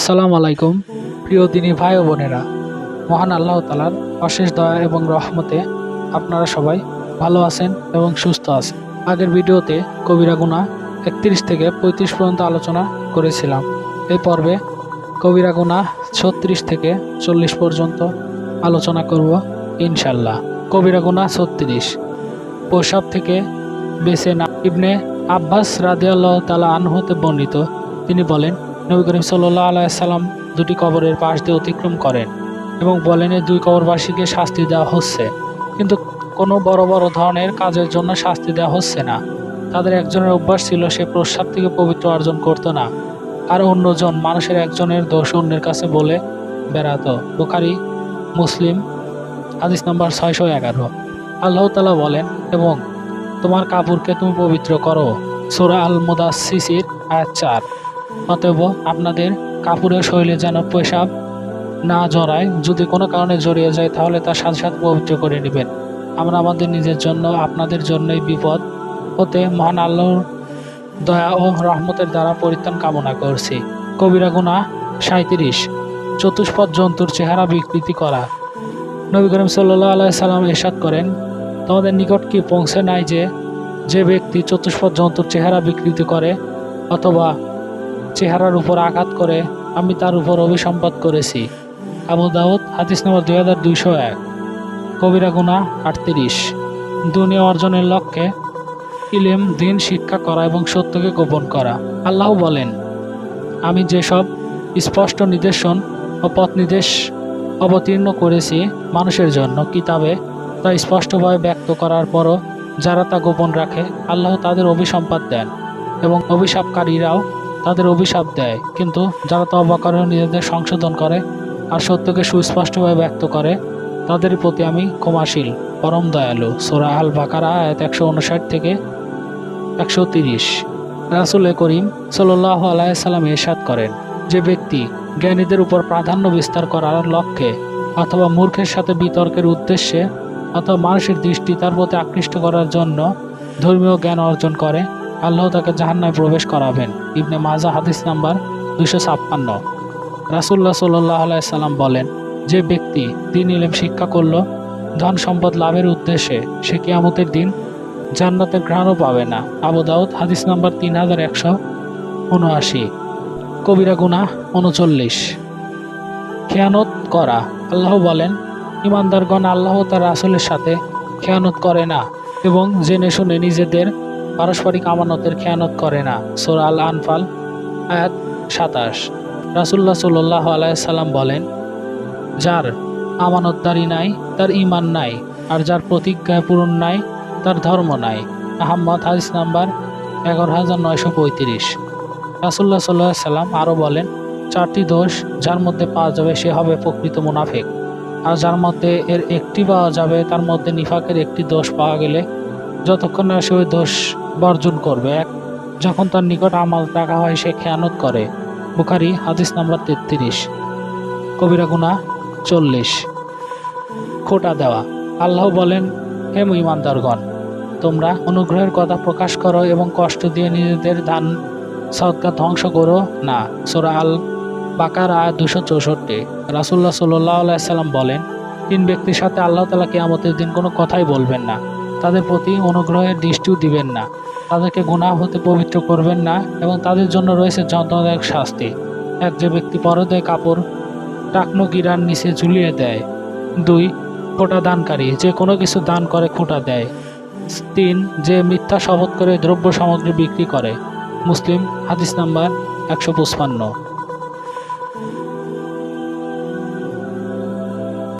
আসসালামু আলাইকুম, প্রিয় দিনী ভাই ও বোনেরা। মহান আল্লাহ তালার অশেষ দয়া এবং রহমতে আপনারা সবাই ভালো আছেন এবং সুস্থ আছেন। আগের ভিডিওতে কবিরা গুণা একত্রিশ থেকে পঁয়ত্রিশ পর্যন্ত আলোচনা করেছিলাম। এই পর্বে কবিরা গুণা ছত্রিশ থেকে চল্লিশ পর্যন্ত আলোচনা করব ইনশাল্লাহ কবিরা গুণা ছত্রিশ প্রসাব থেকে বেছে না ইবনে আব্বাস রাদিয়াল্লাহ তালা আনহতে বর্ণিত। তিনি বলেন নবী করিম সাল্লাহ আলাইসাল্লাম দুটি কবরের পাশ দিয়ে অতিক্রম করেন এবং বলেন দুই কবরবাসীকে শাস্তি দেওয়া হচ্ছে। কিন্তু কোনো বড় বড় ধরনের কাজের জন্য শাস্তি দেওয়া হচ্ছে না। তাদের একজনের অভ্যাস ছিল, সে প্রস্রাব থেকে পবিত্র অর্জন করতো না। আর অন্যজন মানুষের একজনের দোষ অন্যের কাছে বলে বেড়াতো। বোখারি, মুসলিম, হাদিস নাম্বার ছয়শো এগারো। আল্লাহ তালা বলেন, এবং তোমার কাপড়কে তুমি পবিত্র করো। সোরা আল মুদাসিসির আয়াত চার। অতএব আপনাদের কাপড়ের শৈলে যেন পেশাব না জড়ায়, যদি কোনো কারণে জড়িয়ে যায়, তাহলে তার সাথে সাথে পবিত্র করে নেবেন। আমরা আমাদের নিজের জন্য, আপনাদের জন্যই বিপদ হতে মহান আল্লাহর দয়া ও রহমতের দ্বারা পরিত্রাণ কামনা করছি। কবিরা গুণা সাঁত্রিশ চতুষ্পদ জন্তুর চেহারা বিকৃতি করা। নবী করিম সাল্লাহ আলাই সাল্লাম এরশাদ করেন, তোমাদের নিকট কি পৌঁছে নাই যে যে ব্যক্তি চতুষ্পদ জন্তুর চেহারা বিকৃতি করে অথবা চেহারার উপর আঘাত করে আমি তার উপর অভিসম্পাদ করেছি। আবু দাউদ, হাদিস নম্বর দুই হাজার দুইশো এক। কবিরা গুণা আটত্রিশ। দুনিয়া অর্জনের লক্ষ্যে ইলেম, দিন, শিক্ষা করা এবং সত্যকে গোপন করা। আল্লাহ বলেন, আমি যেসব স্পষ্ট নির্দেশন ও পথ নির্দেশ অবতীর্ণ করেছি মানুষের জন্য, কিতাবে তা স্পষ্টভাবে ব্যক্ত করার পরও যারা তা গোপন রাখে, আল্লাহ তাদের অভিসম্পাদ দেন এবং অভিশাপকারীরাও তাদের অভিশাপ দেয়। কিন্তু যারা তবা করে, নিজেদের সংশোধন করে আর সত্যকে সুস্পষ্টভাবে ব্যক্ত করে, তাদের প্রতি আমি ক্ষমাশীল, পরম দয়ালু। সোরা আল বাকারা আয়াত একশো উনষাট থেকে একশো তিরিশ। রাসুল করিম সাল্লাহ আলাইসাল্লাম এরশাদ করেন, যে ব্যক্তি জ্ঞানীদের উপর প্রাধান্য বিস্তার করার লক্ষ্যে অথবা মূর্খের সাথে বিতর্কের উদ্দেশ্যে অথবা মানুষের দৃষ্টি তার প্রতি আকৃষ্ট করার জন্য ধর্মীয় জ্ঞান অর্জন করে আল্লাহ তাকে জাহান্নায় প্রবেশ করাবেন। ইবনে মাজা হাদিস নাম্বার দুশো ছাপ্পান্ন। রাসুল্লাহ সাল্লাহ আলাইসাল্লাম বলেন, যে ব্যক্তি দিন ইলেম শিক্ষা করল, ধন সম্পদ লাভের উদ্দেশ্যে সে কিয়ামতের দিন জান্নাতের ঘ্রাণও পাবে না। আবু দাউদ হাদিস নাম্বার তিন হাজার একশো উনআশি। কবিরা গুণা উনচল্লিশ। খেয়ানত করা। আল্লাহ বলেন ইমানদারগণ আল্লাহ তার রাসুলের সাথে খেয়ানত করে না এবং জেনে শুনে নিজেদের পারস্পরিক আমানতের খেয়ানত করে না। সোরা আল আনফাল আয়াত সাতাশ। রাসুল্লাহ সাল্লাহ আলাইসাল্লাম বলেন, যার আমানতদারি নাই, তার ইমান নাই, আর যার প্রতিজ্ঞায় পূরণ নাই, তার ধর্ম নাই। আহম্মদ হাদিস নাম্বার এগারো হাজার নয়শো পঁয়ত্রিশ। রাসুল্লাহ সাল্লাহ সাল্লাম আরও বলেন, চারটি দোষ, যার মধ্যে পাওয়া যাবে, সে হবে প্রকৃত মুনাফেক। আর যার মধ্যে এর একটি পাওয়া যাবে, তার মধ্যে নিফাকের একটি দোষ পাওয়া গেলে, যতক্ষণ না সে ওই দোষ বর্জন করবে। এক যখন তার নিকট আমাল টাকা হয়, সে খেয়ানত করে। বুখারি, হাদিস নাম্বার তেত্রিশ। কবিরা গুণা চল্লিশ। খোটা দেওয়া। আল্লাহ বলেন, হে ইমানদারগণ তোমরা অনুগ্রহের কথা প্রকাশ করো এবং কষ্ট দিয়ে নিজেদের দান সৎকার ধ্বংস করো না। সোরা আল বাকার আয় দুশো চৌষট্টি। রাসুল্লাহ সাল্লাহ সাল্লাম বলেন, তিন ব্যক্তির সাথে আল্লাহ তালা কেয়ামতের দিন কোনো কথাই বলবেন না। তাদের প্রতি অনুগ্রহের দৃষ্টিও দিবেন না। তাদেরকে গুণাহ হতে পবিত্র করবেন না এবং তাদের জন্য রয়েছে যন্ত্রণাদায়ক শাস্তি। এক যে ব্যক্তি পরদয় কাপড়, টাকনো গিরার নিচে ঝুলিয়ে দেয়। দুই, খোটা দানকারী, যে কোনো কিছু দান করে খোটা দেয়। তিন, যে মিথ্যা শপথ করে দ্রব্য সামগ্রী বিক্রি করে। মুসলিম, হাদিস নাম্বার একশো পঁচপান্ন।